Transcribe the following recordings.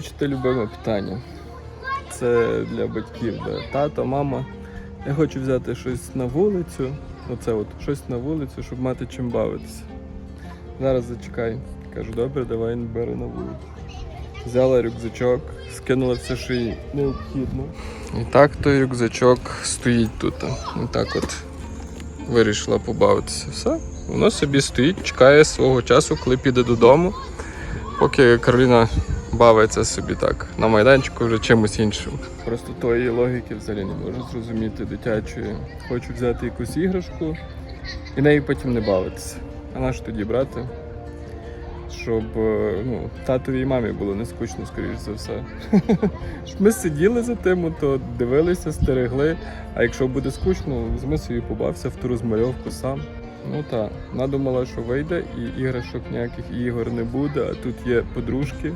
Хочете любиме питання? Це для батьків, да. тато, мама. Я хочу взяти щось на вулицю. Оце от щось на вулицю, щоб мати чим бавитися. Зараз зачекай. Кажу, добре, давай бери на вулицю. Взяла рюкзачок, скинула все, що їй необхідно. І так той рюкзачок стоїть тут. І так от вирішила побавитися. Все. Воно собі стоїть, чекає свого часу, коли піде додому. Поки Кароліна бавиться собі так на майданчику вже чимось іншим. Просто тої логіки взагалі не можу зрозуміти дитячої. Хочу взяти якусь іграшку і нею потім не бавитися. А на що тоді брати? Щоб е, ну, татові і мамі було не скучно, скоріш за все. Щоб ми сиділи за тим, то дивилися, стерегли. А якщо буде скучно, візьми собі побався в ту розмальовку сам. Ну так, вона думала, що вийде, і іграшок ніяких ігор не буде, а тут є подружки.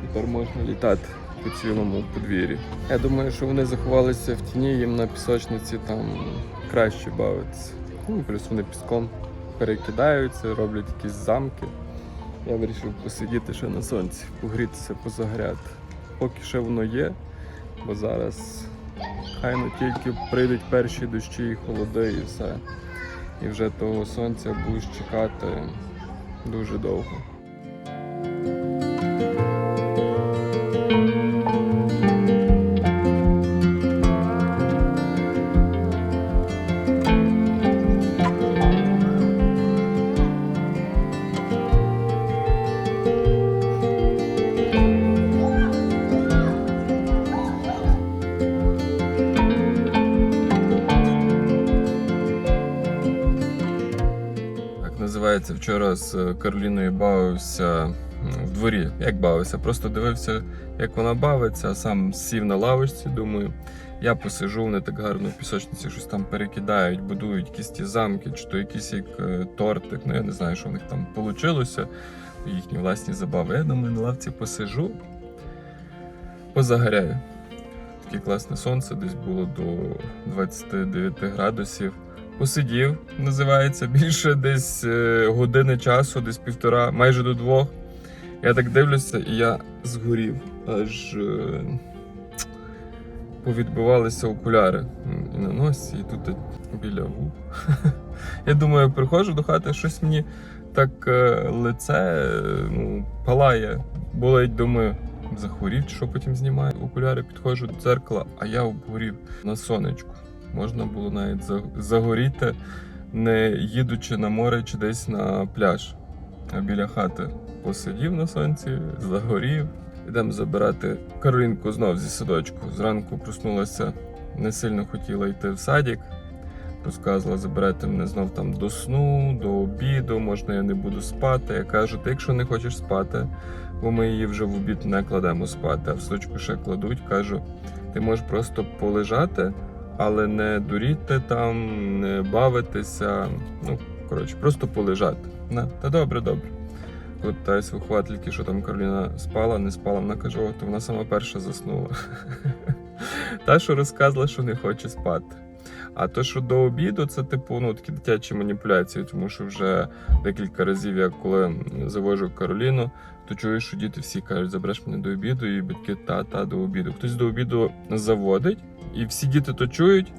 Тепер можна літати по цілому подвір'ї. Я думаю, що вони заховалися в тіні, їм на пісочниці там краще бавитися. Ну, плюс вони піском перекидаються, роблять якісь замки. Я вирішив посидіти ще на сонці, погрітися, позагряти. Поки ще воно є, бо зараз хай ну тільки прийдуть перші дощі і холоди і все. І вже того сонця будеш чекати дуже довго. Вчора з е, Кароліною бавився в дворі. Як бавився? Просто дивився, як вона бавиться, сам сів на лавочці, думаю. Я посижу, вони так гарно в пісочниці щось там перекидають, будують якісь ті замки, чи то якийсь як е, тортик. Ну я не знаю, що в них там вийшло. Їхні власні забави. Я думаю, на лавці посижу, позагоряю. Таке класне сонце, десь було до 29 градусів. Посидів, називається, більше десь е, години часу, десь півтора, майже до двох. Я так дивлюся, і я згорів. Аж е, повідбивалися окуляри і на носі, і тут біля вух. Я думаю, приходжу до хати, щось мені так е, лице ну, палає. Болить, думаю, захворів, що потім знімаю. Окуляри підходжу до дзеркала, а я обгорів на сонечку. Можна було навіть загоріти, не їдучи на море чи десь на пляж. А біля хати посидів на сонці, загорів. Ідемо забирати Каролінку знов зі садочку. Зранку проснулася, не сильно хотіла йти в садик. Розказувала, забирайте мене знов там до сну, до обіду, можна я не буду спати. Я кажу, ти якщо не хочеш спати, бо ми її вже в обід не кладемо спати, а в садочку ще кладуть, кажу, ти можеш просто полежати, але не дуріти там, не бавитися. Ну, коротше, просто полежати. На, та добре, добре. Коли питаюся виховательки, що там Кароліна спала, не спала, вона каже, то вона сама перша заснула. Та, що розказувала, що не хоче спати. А то, що до обіду, це типу ну, такі дитячі маніпуляції, тому що вже декілька разів, я коли завожу Кароліну, то чуєш, що діти всі кажуть, забереш мене до обіду, і батьки та, та до обіду. Хтось до обіду заводить, і всі діти то чують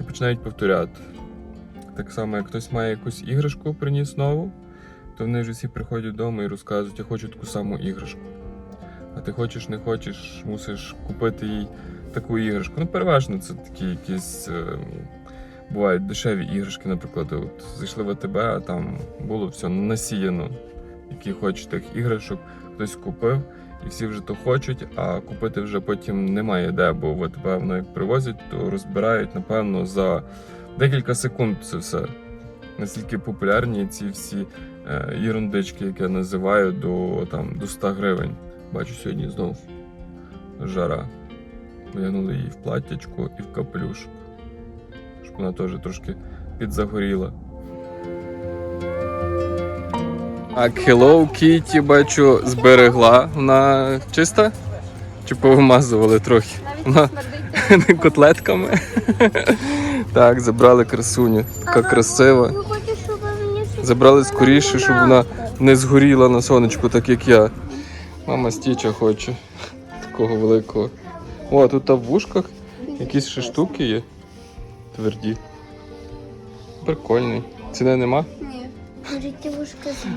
і починають повторяти. Так само, як хтось має якусь іграшку, приніс нову, то вони вже всі приходять вдома і розказують, я хочу таку саму іграшку. А ти хочеш, не хочеш, мусиш купити їй таку іграшку. Ну, переважно це такі якісь. Е, бувають дешеві іграшки, наприклад, от зайшли в АТБ, а там було все насіяно, які хочуть тих іграшок, хтось купив, і всі вже то хочуть, а купити вже потім немає де, бо АТБ воно як привозять, то розбирають, напевно, за декілька секунд це все. Настільки популярні ці всі е, ерундички, які я називаю, до, там, до 100 гривень. Бачу сьогодні знов жара. Вдягнули її в платтячко і в капелюшок. Щоб вона теж трошки підзагоріла. Так, Hello Kitty, бачу, зберегла. Вона чиста? Чи повимазували трохи? Вона котлетками. Так, забрали красуню. Така красива. Забрали скоріше, щоб вона не згоріла на сонечку, так як я. Мама стіча хоче. такого великого. О, тут в вушках якісь ще штуки є. Тверді. Прикольний. Ціни нема?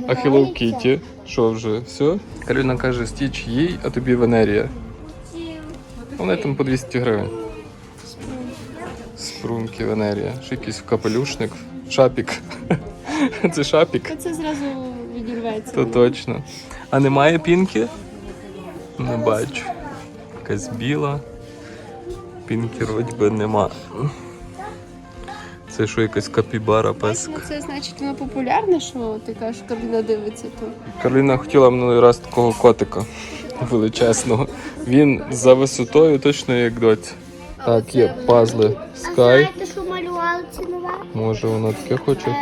А Hello Kitty? Що вже? Все? Кароліна каже, стіч їй, а тобі Венерія. Вони там по 200 гривень. Спрунки Венерія. Ще якийсь капелюшник. Шапік. Це шапік. Оце зразу відірветься. То точно. А немає пінки? Не бачу. Якась біла. Пінки вроді би нема. Це що якась капібара Ну, песик. це значить вона популярна, що ти кажеш, Карліна дивиться то. Карліна хотіла минулий раз такого котика величезного. Він за висотою точно як доця. Так, є пазли А Sky. Може вона таке хоче.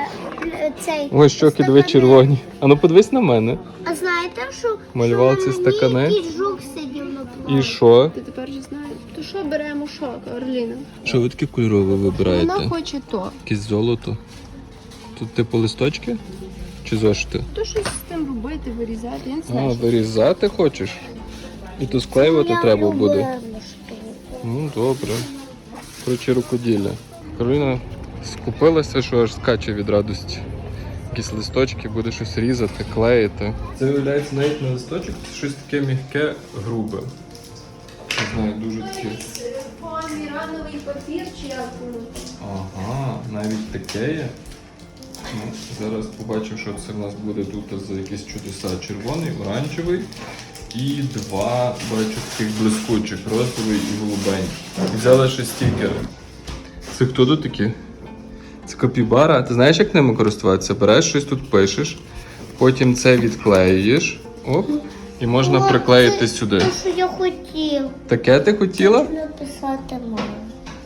Е, Цей. Ой, щоки дві червоні. А ну подивись на мене. А знаєте, що Малювали що ці на мені якийсь жук сидів на плані? І що? Ти тепер вже знаєш. То що беремо що, Кароліна? Що ви таке кольорове вибираєте? Вона хоче то. Якесь золото. Тут типу листочки? Чи зошити? То щось з тим робити, вирізати. Я не А, знаю. що. вирізати хочеш? І то склеювати Я треба буде. штуку. Ну, добре. Коротше, рукоділля. Кароліна скупилася, що аж скаче від радості. Якісь листочки, буде щось різати, клеїти. Це виявляється навіть не листочок, це щось таке м'яке, грубе. Не знаю, дуже таке. Мірановий папір чи як? Ага, навіть таке є. Ну, зараз побачимо, що це в нас буде тут за якісь чудеса. Червоний, оранжевий і два, бачу, таких блискучих, розовий і голубенький. Взяли ще стікери. Це хто тут такі? Копібара. Ти знаєш, як ними користуватися? Береш щось тут пишеш, потім це відклеюєш. Оп, і можна О, приклеїти це сюди. Те, що я хотів. Таке ти хотіла? Написати маму.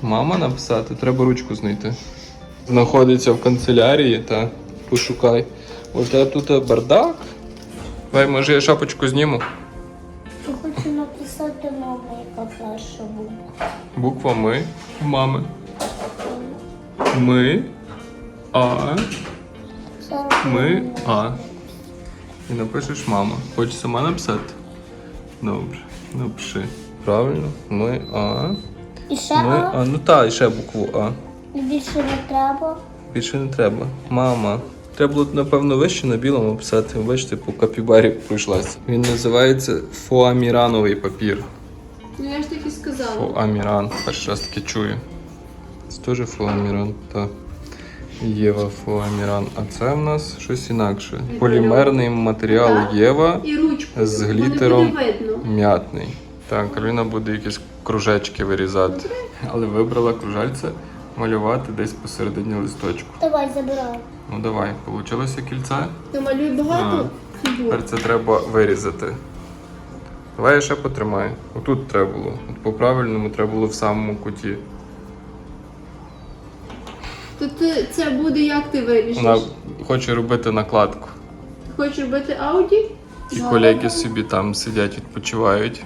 Мама написати, треба ручку знайти. Знаходиться в канцелярії, та пошукай. Ось тебе тут бардак. Давай, може я шапочку зніму. Я хочу написати маму, яка перша була. Буква ми мами. Ми. А. Ми. А. І напишеш мама. Хочеш сама написати? Добре. Напиши. Правильно. Ми А. І ще Ми А, А. Ну та, і ще букву А. і більше не треба. Більше не треба. Мама. Треба було, напевно, вище на білому писати. Бачите, по капібарі пройшлася. Він називається фоамірановий папір. Ну я ж так і сказала. Фоаміран. Перший раз таке чую. Це теж фоаміран, так. Єва фоаміран. А це в нас щось інакше. Полімерний матеріал Єва І ручку. з не глітером буде видно. м'ятний. Так, Кароліна буде якісь кружечки вирізати. Але вибрала кружальце малювати десь посередині листочку. Давай, забирай. Ну давай, получилося кільце. Ти малюй багато фігур. Тепер це треба вирізати. Давай я ще потримаю. Отут треба було. От по правильному треба було в самому куті. То ти це буде як ти вирішиш? Вона хоче робити накладку. Ти хочеш робити ауді? І колеги собі там сидять, відпочивають.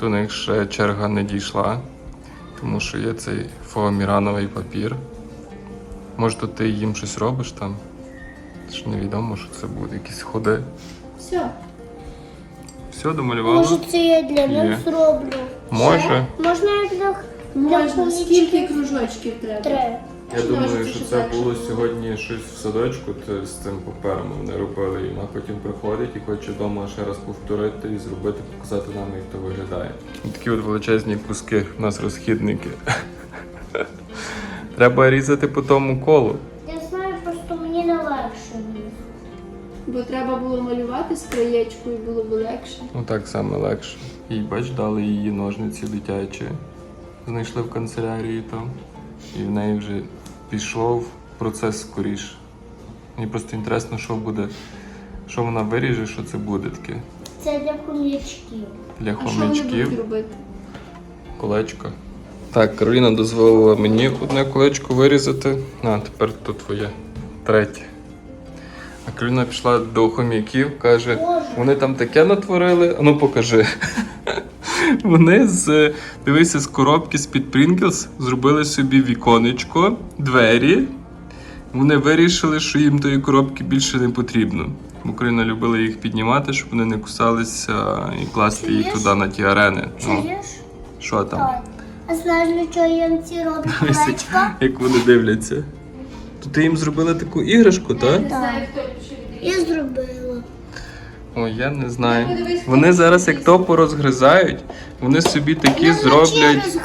До них ще черга не дійшла, тому що є цей фоамірановий папір. Може, то ти їм щось робиш там? Це ж невідомо, що це буде, якісь ходи. Все. Все, домалювала? Може, це я для Є. них зроблю. Може. Можна я для Можна. хомячків? Скільки кружочків треба? три. Я думаю, що це було сьогодні щось в садочку то з цим папером вони робили. І вона потім приходить і хоче вдома ще раз повторити і зробити, показати нам, як то виглядає. Такі от величезні куски у нас розхідники. Треба різати по тому колу. Я знаю, просто мені не легше. Бо треба було малювати з краєчкою, було б легше. Ну так саме легше. І бач, дали її ножниці дитячі. Знайшли в канцелярії там. І в неї вже пішов процес скоріше. Мені просто інтересно, що буде, що вона виріже, що це буде таке. Це для хомячків. Для А що вони будуть хомячків, робити? колечко. Так, Кароліна дозволила мені одне колечко вирізати. А, тепер тут твоє. Третє. А Кароліна пішла до хом'яків, каже, Боже. вони там таке натворили. А ну покажи. Вони з дивися, з коробки з-під Pringles зробили собі віконечко, двері Вони вирішили, що їм тої коробки більше не потрібно. Україна любила їх піднімати, щоб вони не кусалися і класти їх туди на ті арени. Ну, Чуєш? що там? А знаєш, для чого їм ці роблять? Як вони дивляться. То ти їм зробила таку іграшку, так? Від Я зробила. Ой, я не знаю. Вони зараз як то порозгризають, вони собі такі зроблять.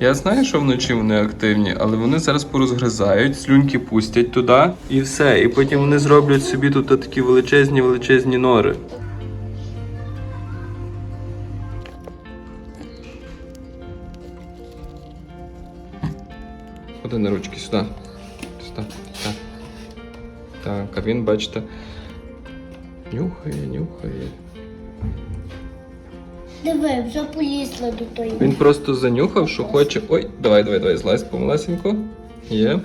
Я знаю, що вночі вони активні, але вони зараз порозгризають, слюнки пустять туди і все. І потім вони зроблять собі тут такі величезні величезні нори. Ходи на ручки сюди. Сюди. Так. Так, а він, бачите, нюхає, нюхає. Диви, вже полізла до тої. Він просто занюхав, що хоче. Ой, давай, давай, давай, злазь помалесенько. Є.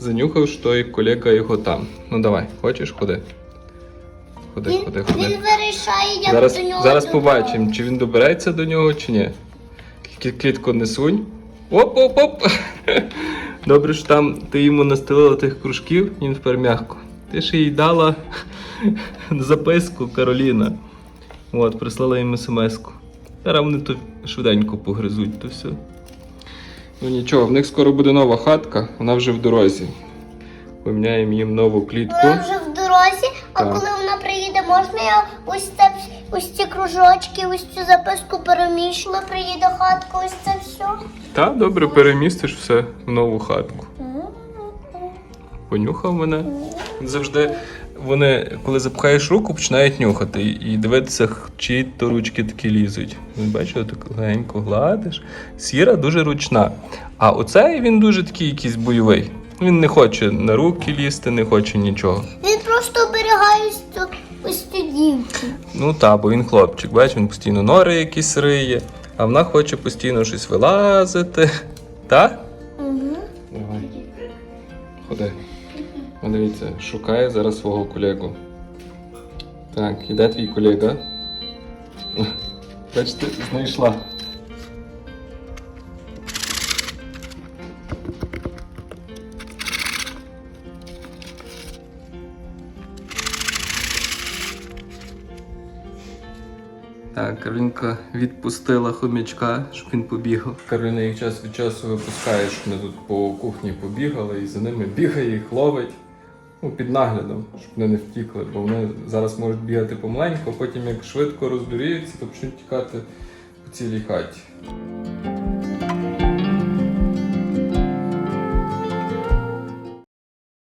Занюхав, що той колега його там. Ну давай, хочеш, ходи. Ходи, Він, ходи, він ходи. вирішає, як Зараз, до нього зараз побачимо, чи він добереться до нього, чи ні. Тільки клітку не сунь. Оп-оп-оп! Добре, що там ти йому настелила тих кружків, він тепер м'яко. Ти ж їй дала записку Кароліна. От, прислала їм смс-ку. Зараз вони тут швиденько погризуть то все. Ну нічого, в них скоро буде нова хатка, вона вже в дорозі. Поміняємо їм нову клітку. Вона вже в дорозі, а Так. коли вона приїде, можна я ось це ось ці кружочки, ось цю записку переміщу, коли приїде хатка, ось це все. Та, добре, перемістиш все в нову хатку. Понюхав мене. Завжди вони, коли запхаєш руку, починають нюхати і дивитися, чиї то ручки такі лізуть. Ви бачите, так легенько гладиш. Сіра дуже ручна. А оцей він дуже такий якийсь бойовий. Він не хоче на руки лізти, не хоче нічого. Він просто оберігає ось цю, дівчину. Ну та, бо він хлопчик, бачиш, він постійно нори якісь риє, а вона хоче постійно щось вилазити. Та? Дивіться, шукає зараз свого колегу. Так, іде твій колега. Бачите, знайшла. Так, Каролінка відпустила хомячка, щоб він побігав. Кароліна їх час від часу випускає, щоб вони тут по кухні побігали і за ними бігає, їх ловить. Ну, під наглядом, щоб вони не втікли, бо вони зараз можуть бігати помаленьку, а потім як швидко роздуріються, то почнуть тікати по цілій хаті.